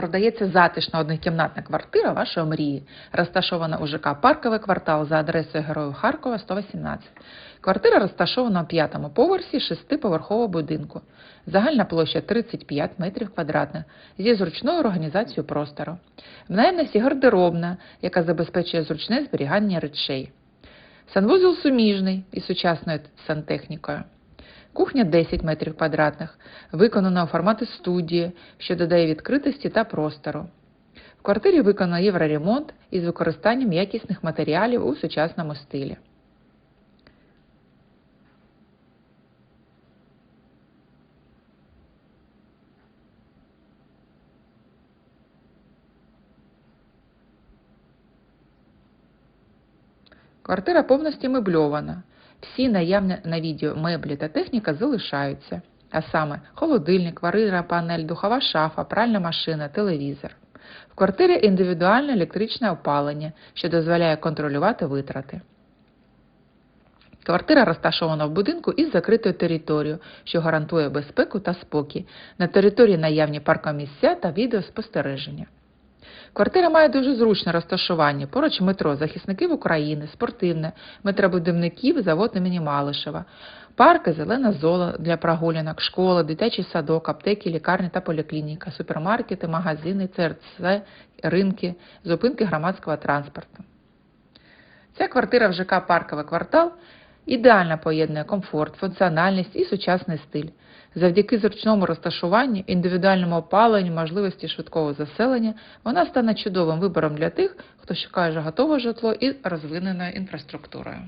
Продається затишна однокімнатна квартира вашої мрії, розташована у ЖК Парковий квартал за адресою Героїв Харкова 118. Квартира розташована у п'ятому поверсі шестиповерхового будинку. Загальна площа 35 метрів квадратних зі зручною організацією простору. В наявності гардеробна, яка забезпечує зручне зберігання речей. Санвузол суміжний із сучасною сантехнікою. Кухня 10 метрів квадратних, виконана у форматі студії, що додає відкритості та простору. В квартирі виконано євроремонт із використанням якісних матеріалів у сучасному стилі. Квартира повністю мебльована. Всі наявні на відео меблі та техніка залишаються, а саме холодильник, варира, панель, духова шафа, пральна машина, телевізор. В квартирі індивідуальне електричне опалення, що дозволяє контролювати витрати. Квартира розташована в будинку із закритою територією, що гарантує безпеку та спокій. На території наявні паркомісця та відеоспостереження. Квартира має дуже зручне розташування. Поруч метро захисників України, спортивне, метробудівників, завод імені Малишева, парки, зелена зола для прогулянок, школа, дитячий садок, аптеки, лікарні та поліклініка, супермаркети, магазини, ЦРЦ, ринки, зупинки громадського транспорту. Ця квартира в ЖК Парковий квартал ідеально поєднує комфорт, функціональність і сучасний стиль. Завдяки зручному розташуванню, індивідуальному опаленню, можливості швидкого заселення, вона стане чудовим вибором для тих, хто шукає готове житло із розвиненою інфраструктурою.